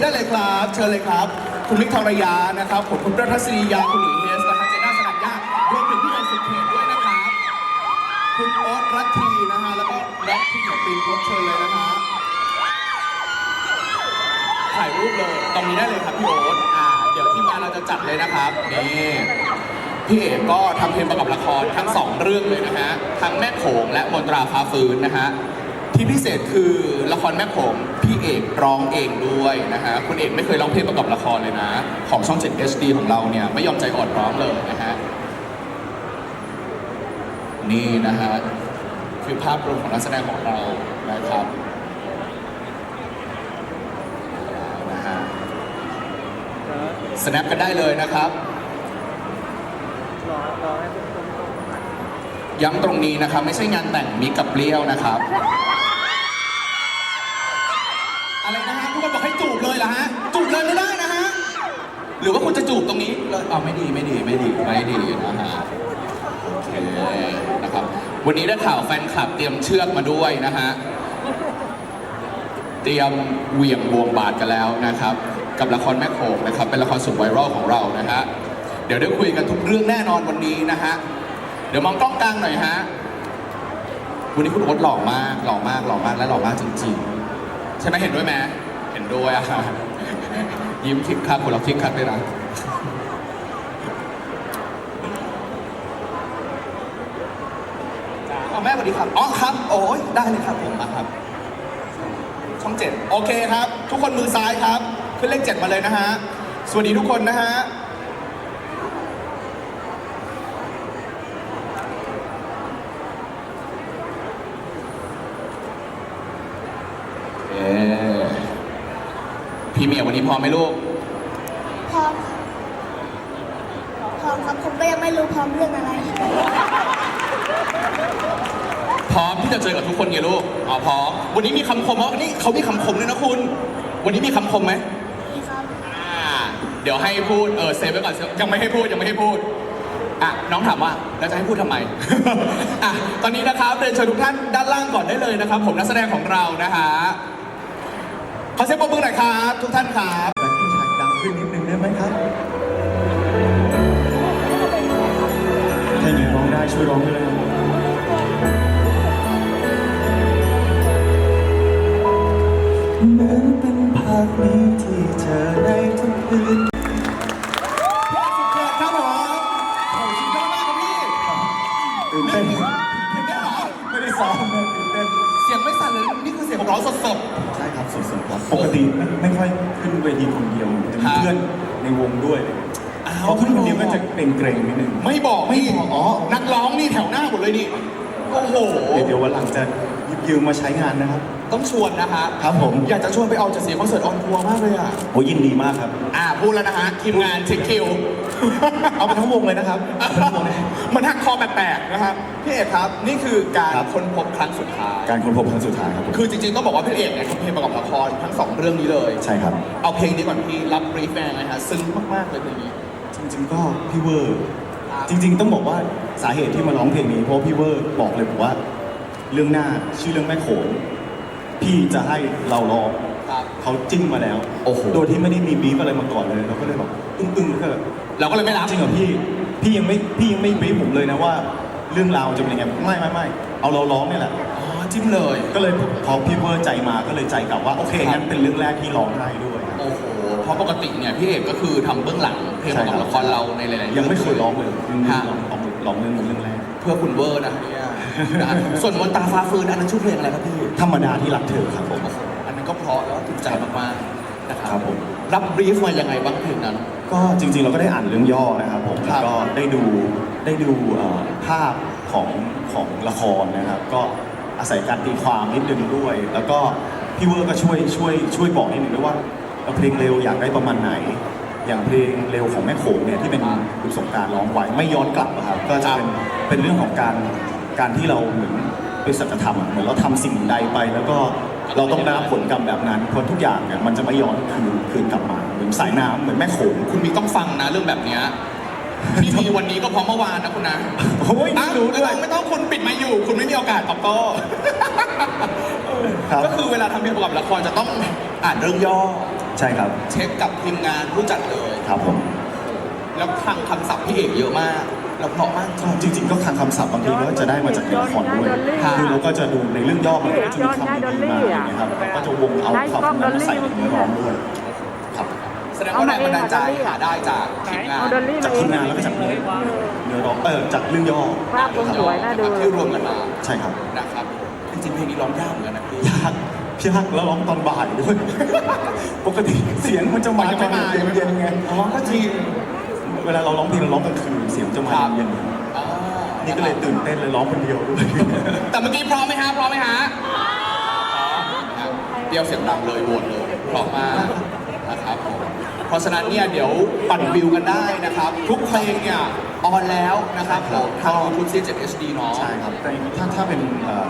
ทีได้เลยครับ เชิญเลยครับ คุณมิกทองระยานะครับผมคุณประทัศนียาคุณหลุยเฮสนะครับเจน่าสนันยารวมถึงพี่เอ็นสุดเขตด้วยนะครับคุณโอ๊ตรัตทีนะฮะแล้วก็แร็คที่ของปีนรถเชิญเลยนะฮะถ่ายรูปเลยตรงนี้ได้เลยครับพี่โอ๊ตอ่าเดี๋ยวที่มานเราจะจัดเลยนะครับนี่พี่เอกก็ทำเพลงประกอบละครทั้งสองเรื่องเลยนะฮะทั้งแม่โขงและมนตราฟ้าฟื้นนะฮะ ที่พิเศษคือละครแม่โขงพี่เอกร้องเองด้วยนะฮะคุณเอกไม่เคยร้องเพลงประกอบละครเลยนะ ของช่อง 7 HD ของเราเนี่ยไม่ยอมใจอ่อนร้องเลยนะฮะนี่นะฮะคือภาพรวมของนักแสดงของเรานะครับนะฮะสแนปกันได้เลยนะครับย้ำตรงนี้นะครับ ไม่ใช่งานแต่งมิกกับเปรี้ยวนะครับ อะไรนะฮะทุกคนบอกให้จูบเลยเหรอฮะ จูบเลยไม่ได้นะฮะ หรือว่าคุณจะจูบตรงนี้เลยเอาไม่ดีไม่ดีไม่ดีไม่ดีนะฮะ โอเคนะครับ วันนี้ได้ข่าวแฟนคลับเตรียมเชือกมาด้วยนะฮะ เตรียมเหวี่ยงบวงบาทกันแล้วนะครับ กับละครแม่โขงนะครับ เป็นละครสุดไวรัลของเรานะฮะ เดี๋ยวได้คุยกันทุกเรื่องแน่นอนวันนี้นะฮะ เดี๋ยวมองกล้องกลางหน่อยฮะ วันนี้คุณโอ๊ตหล่อมากหล่อมากหล่อมากและหล่อมากจริงๆ ใช่ไหมเห็นด้วยไหมเห็นด้วยอะค่ะยิ้มคิกคักคนเราคิกคักด้วยนะเอาแม่สวัสดีครับอ๋อครับ โอ้ยได้เลยครับผมมาครับ ช่องเจ็ดโอเคครับ ทุกคนมือซ้ายครับ ขึ้นเลขเจ็ดมาเลยนะฮะสวัสดีทุกคนนะฮะ พี่เมียวันนี้พร้อมไหมลูก พร้อมครับพร้อมครับผมก็ยังไม่รู้พร้อมเรื่องอะไร พร้อมที่จะเจอกับทุกคนไงลูกอ๋อพร้อมวันนี้มีคำคมว่านี่เขามีคำคมด้วยนะคุณ วันนี้มีคำคมไหมนี่ครับ อ่า เดี๋ยวให้พูดเออเซฟไว้ก่อนยังไม่ให้พูดยังไม่ให้พูดอะน้องถามว่าแล้วจะให้พูดทำไม อะตอนนี้นะครับเรียนเชิญทุกท่านด้านล่างก่อนได้เลยนะครับ ผมนักแสดงของเรานะฮะ ขอเสียงปรบมือหน่อยครับ ทุกท่านครับแบ็คกิ้งแท็กดังขึ้นนิดนึงได้ไหมครับถ้าหญิงร้องได้ช่วยร้องด้วยนะครับเหมือนเป็นภาพนี้ที่เจอในทุกคืน พี่สุดเกิดครับผมโอ้สุดยอดมากครับพี่ตื่นเต้นเห็นได้เหรอไม่ได้ซ้อมนะตื่นเต้นเสียงไม่สั่นเลยนี่คือเสียงของร้องสดใช่ครับสดๆครับ ปกติไม่ไม่ค่อยขึ้นเวทีคนเดียวจะมีครับเพื่อนในวงด้วยๆอ้าวพอขึ้นคนเดียวก็จะเกรงๆนิดนึง ไม่บอกไม่บอกอ๋อ นักร้องนี่แถวหน้าหมดเลยนี่ โอ้โห เดี๋ยวเดี๋ยววันหลังจะหยิบยืมมาใช้งานนะครับ ต้องชวนนะฮะครับผม อยากจะชวนไปเอาจัดเสียงคอนเสิร์ตออนทัวร์มากเลยอะโอ้ยินดีมากครับ อ่าพูดแล้วนะฮะทีมงานเช็คคิว เอาไปทั้งวงเลยนะครับเอาไปทั้งวงเลย มันหักคอแปลกๆนะครับพี่เอกครับนี่คือการครับ ค้นพบครั้งสุดท้าย การค้นพบครั้งสุดท้ายครับผมคือจริงๆต้องบอกว่าพี่เอกเนี่ยทำเพลงประกอบละครทั้งสองเรื่องนี้เลย ใช่ครับ เอาเพลงนี้ก่อนพี่รับบรีฟแฟนนะฮะซึ้งมากๆเลยเพลงนี้ จริงๆ ก็พี่เวอร์จริง ๆ ต้องบอกว่าสาเหตุที่มาร้องเพลงนี้เพราะพี่เวอร์บอกเลยบอกว่า เรื่องหน้าชื่อเรื่องแม่โขง พี่จะให้เราร้องครับเขาจิ้งมาแล้วโอ้โห โดยที่ไม่ได้มีบีฟอะไรมาก่อนเลยเราก็เลยแบบอึ้งๆแล้วก็แบบ เราก็เลยไม่รับ จริงเหรอพี่ พี่ยังไม่ พี่ยังไม่บีฟผมเลยนะว่าเรื่องราวจะเป็นยังไง ไม่ไม่ไม่เอาเราร้องเนี่ยแหละ อ๋อ จิ้มเลย ก็เลยพอพี่เวอร์ใจมาก็เลยใจกลับว่าโอเคงั้นเป็นเรื่องแรกที่ร้องได้ด้วยโอ้โห เพราะปกติเนี่ยพี่เอกก็คือทำเบื้องหลังเพลงประกอบละครเราในหลายๆยังไม่เคยร้องเลยฮะร้องร้องร้องเรื่องนี้เรื่องแรก เพื่อคุณเวอร์นะเนี่ย นะฮะส่วนมนตาฟ้าฟื้นอันนั้นชื่อเพลงอะไรครับพี่ ธรรมดาที่รักเธอครับผมโอ้โหอันนั้นก็เพราะแล้วก็ถูกใจมากๆนะคครัรับบผม รับบรีฟมายังไงบ้างเพลงนั้น ก็จริงๆเราก็ได้อ่านเรื่องย่อนะครับผมครัแล้วบก็ได้ดูได้ดูเอ่อภาพของของละครนะครับ ก็อาศัยการตีความนิดนึงด้วย แล้วก็พี่เวอร์ก็ช่วยช่วยช่วยบอกนิดนึงด้วยว่าเอ่อเพลงเร็วอยากได้ประมาณไหน อย่างเพลงเร็วของแม่โขงเนี่ยที่เป็นคุณสงกรารร้องไว้ไม่ย้อนกลับอะครับก็จะเป็นเป็นเรื่องของการ การที่เราเหมือนเป็นสัจธรรมอะเหมือนเราทำสิ่งใดไป แล้วก็เราต้องได้รับผลกรรมแบบนั้นเพราะทุกอย่างเนี่ยมันจะไม่ย้อนคืนคืนกลับมาเหมือนสายน้ำเหมือนแม่โขงคุณมีต้องฟังนะเรื่องแบบเนี้ยพี่มีวันนี้ก็เพราะเมื่อวานนะคุณนะโอ้ยอ้าวรู้ไม่ด้วต้ยองไม่ต้องคุณปิดไมาอยู่ คุณไม่มีโอกาสตอบโต้ครับ ก็คือเวลาทำเพลงประกอบละครจะต้องอ่านเรื่องย่อ ใช่ครับ เช็คกับทีมงานผู้จัดเลย ครับผม แล้วคลังคำศัพท์พี่เอกเยอะมาก แล้วเพราะมากจริง จริงๆก็คลังคำศัพท์บางทีก็จะได้มาจากในละครด้วยค่ะ คือเราก็จะดูในเรื่องย่อมันก็จะมีคำดีๆมาอย่างเงี้ยครับก็จะวงเอาคำนั้นมาใส่ในเนื้อร้องด้วยครับแสดงว่าแรงบันดาลใจหาได้จากทีมงานเอาดอลลี่จากทีมงานแล้วก็จากเนื้อเนื้อร้องเออจากเรื่องย่อภาพคุณสวยน่าดูที่รวมกันมาใช่ครับนะครับจริงๆเพลงนี้ร้องยากเหมือนกันนะพี่ยากยากแล้วร้องตอนบ่ายด้วย ปกติเสียงมันจะมามันตจะอนไม่มาเย็นๆไงอ๋อก็จริงเวลาเราร้องเพลงเราร้องกลางคืนเสียงจะมาเย็นอ่าๆนี่ก็เลยตื่นเต้นเลยร้องคนเดียวด้วยแต่เมื่อกี้พร้อมไหมฮะ พร้อมไหมฮะพร้อมเดียวเสียงดังเลยโหวตเลยพร้อมมากนะครับผมเพราะฉะนั้นเนี่ยเดี๋ยวปั่นวิวกันได้นะครับ ทุกเพลงเนี่ยออนแล้วนะครับผมทาง YouTube C7 HD เนาะ ใช่ครับแต่ถ้าถ้าเป็นเอ่อ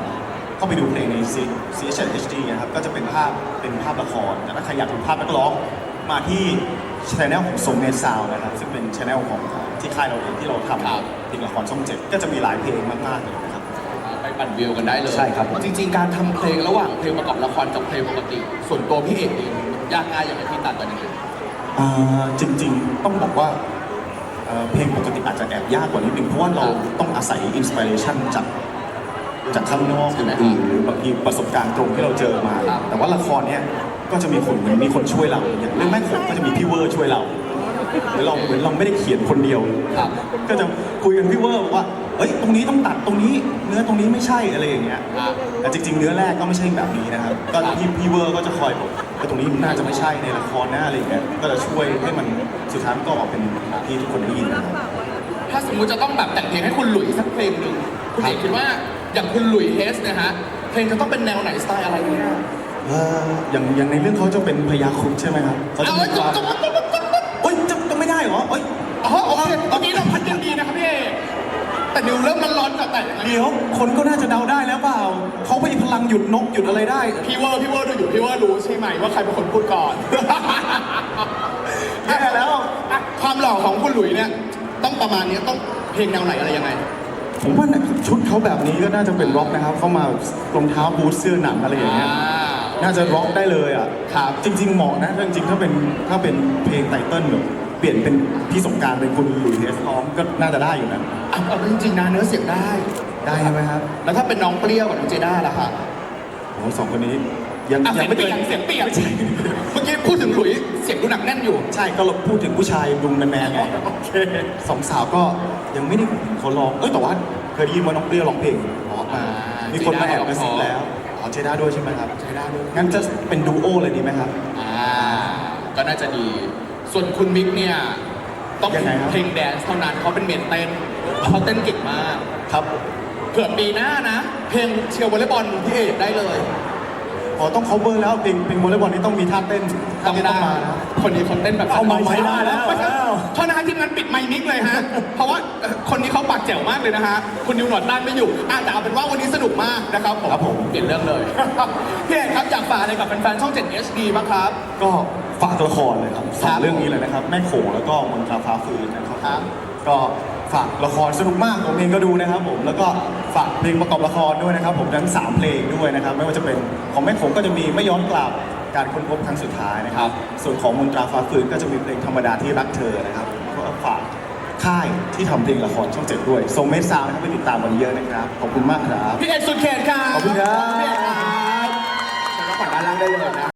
เข้าไปดูเพลงใน C C H H D นะครับก็จะเป็นภาพเป็นภาพละครแต่ถ้าใครอยากดูภาพนักร้องมาที่ ช anel ของ s o m e t Sound นะครับซึ่งเป็นช anel ของที่ค่ายเราเองที่เราทำเพลงละครช่องเจ็ดก็จะมีหลายเพลงมากๆเลยนะครับ ไปปั่นวิวกันได้เลยใช่ครับผมจริง ๆ การทำเพลงระหว่างเพลงประกอบละครกับเพลงปกติ ส่วนตัวพี่เอกเองยากง่ายอย่างไรพี่ตัดกันยังไงอ่าจริงๆต้องบอกว่าเอ่อเพลงปกติอาจจะแอบยากกว่านิดนึงเพราะว่าเราต้องอาศัยอินสปิเรชันจาก จากข้างนอกใช่ไหมครับอื่นๆหรือบางทีประสบการณ์ตรงที่เราเจอมาครับแต่ว่าละครเนี้ยก็จะมีคนเหมือนมีคนช่วยเราอย่างเรื่องแม่โขงก็จะมีพี่เวอร์ช่วยเราหรือเราเหมือนเราไม่ได้เขียนคนเดียวครับก็จะคุยกันพี่เวอร์บอกว่าเฮ้ยตรงนี้ต้องตัดตรงนี้ เนื้อตรงนี้ไม่ใช่อะไรอย่างเงี้ยครับแต่จริง ๆ เนื้อแรกก็ไม่ใช่แบบนี้นะครับก็พี่พี่เวอร์ก็จะคอยบอกว่าตรงนี้น่าจะไม่ใช่ในละครนะอะไรอย่างเงี้ยก็จะช่วยให้มันสุดท้ายมันก็ออกเป็นที่ทุกคนได้ยินนะครับถ้าสมมุติจะต้องแบบแต่งเพลงให้คุณหลุยสักเพลงหนึ่งคุณเอกคิดว่า อย่างคุณหลุยเฮสเนะฮะเพลงจะต้องเป็นแนวไหนสไตล์อะไรเนี่ยเอ่ออย่างอย่างในเรื่องเขาจะเป็นพญาครุฑใช่ไหมครับเขาจะเอามีไว้คจุ๊บวามจุ๊บจุ๊บจุ๊บจุ๊บจุ๊บเฮ้ยจะจะไม่ได้เหรอเฮ้ยอ๋อโอเคเมื่อกี้เราพัดกันดีนะครับพี่เอกแต่นิวเริ่มมันร้อนกับแต่ยังไงเดี๋ยวคนก็น่าจะเดาได้แล้วเปล่าเขามีพลังหยุดนกหยุดอะไรได้ พี่เวอร์พี่เวอร์ดูอยู่พี่เวอร์รู้ใช่ไหมว่าใครเป็นคนพูดก่อน แย่แล้ว อะความหล่อของคุณหลุยเนี่ยต้องประมาณนี้ต้องเพลงแนวไหนอะไรยังไง ผมว่าชุดเขาแบบนี้ก็น่าจะเป็นร็อกนะครับ เขามารองเท้าบูทเสื้อหนังอะไรอย่างเงี้ย น่าจะร็อกได้เลยอะครับจริง ๆ เหมาะนะจริงๆถ้าเป็นถ้าเป็นเพลงไตเติ้ลแบบเปลี่ยนเป็นพี่สงกรารเป็นคุณหลุยส์เฮสร้องก็น่าจะได้อยู่นะอะเอาจริงๆนะเนื้อเสียงได้ได้ใช่ไหมครับ แล้วถ้าเป็นน้องเปรี้ยวกับน้องเจด้าล่ะคะโอ้โหสองคนนี้ ยังอะยัเสียงงไม่เปเคลี่ยยนเสียงเปลี่ยนไม่ใช่เมื่อกี้พูดถึงหลุยเสียงดูหนักแน่นอยู่ ใช่ก็เราพูดถึงผู้ชายดุมแมนๆไงสองสาวก็ยังไม่ได้เห็นเขาร้องเอ้ยแต่ว่าเคยได้ยินว่าน้องเปรี้ยวร้องเพลงเพราะมากอ่ามีมีคนมาแอบกระซิบเจด้าร้องเพราะแล้วอ๋อเจด้าด้วยใช่ไหมครับเจด้าด้วยงั้นจะเป็นดูโอเลยดีไหมครับ อ่าก็น่าจะดี ส่วนคุณมิกเนี่ย ต้องยังไงครับ เพลงแดนซ์เท่านั้นเขาเป็นเมนเต้นเขาเต้นเก่งมาก ครับ เผื่อปีหน้านะ เพลงเชียร์วอลเลย์บอลพี่เอกได้เลย อ๋อต้อง cover แล้วเพลงเพลงวอลเลย์บอลนี่ต้องมีท่าเต้นท่าต้องเต้นได้ต้องมานะ คนนี้เขาเต้นแบบเอาไมค์ใช้ได้แล้วไม่ใช่โทษนะฮะทีมงานปิดไมค์มิกเลยฮะ เพราะว่าเอ่อคนนี้เขาปากแจ๋วมากเลยนะฮะ คุณนิวหนวดด้านไม่อยู่อะแต่เอาเป็นว่าวันนี้สนุกมากนะครับผมครับผม เปลี่ยนเรื่องเลย พี่เอกครับอยากฝากอะไรกับแฟนๆช่อง 7 HD บ้างครับ ก็ฝากละครเลยครับสอครังบเรื่องนี้เลยนะครับ แม่โขงแล้วก็มนตราฟ้าฟื้นนะครับครับ ก็ ฝากละครสนุกมากผมเองก็ดูนะครับผมแล้วก็ฝากเพลงประกอบละครด้วยนะครับ ผมทั้งสามเพลงด้วยนะครับ ไม่ว่าจะเป็นของแม่โขงก็จะมีไม่ย้อนกลับการค้นพบครั้งสุดท้ายนะครับ ส่วนของมนตราฟ้าฟื้นก็จะมีเพลงธรรมดาที่รักเธอนะครับก็ฝากค่ายที่ทำเพลงละครช่องเจ็ดด้วยทรงเมสซาวนะครับไปติดตามกันเยอะนะครับขอบคุณมากครับพี่เอกสุดเขตครับขอบคุณครับพี่เอกครับเชิญรับผ่อนด้านล่างได้เลยนะ